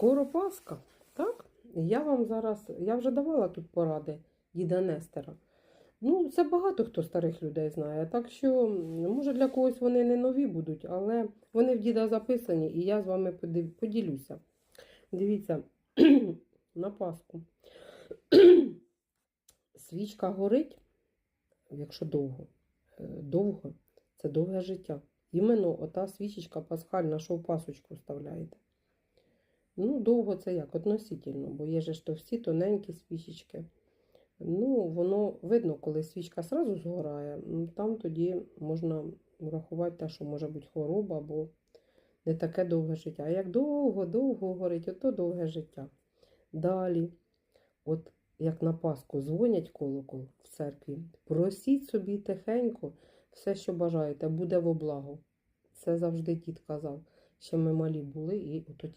Скоро Пасха, так? Я вам зараз, я вже давала тут поради діда Нестера. Ну, це багато хто старих людей знає. Так що, може, для когось вони не нові будуть, але вони в діда записані, і я з вами поділюся. Дивіться, на Пасху. Свічка горить, якщо довго. Е, Довго це довге життя. Іменно ота свічечка пасхальна, що в пасочку вставляєте. Ну, довго це як? Относительно, бо є же ж товсті, тоненькі свічечки. Ну, воно видно, коли свічка сразу згорає, там тоді можна врахувати те, що може бути хвороба або не таке довге життя. А як довго-довго горить, ото довге життя. Далі, от як на Пасху дзвонять колокол в церкві, просіть собі тихенько все, що бажаєте, буде во благо. Це завжди дід казав. Ще ми малі були, і тоді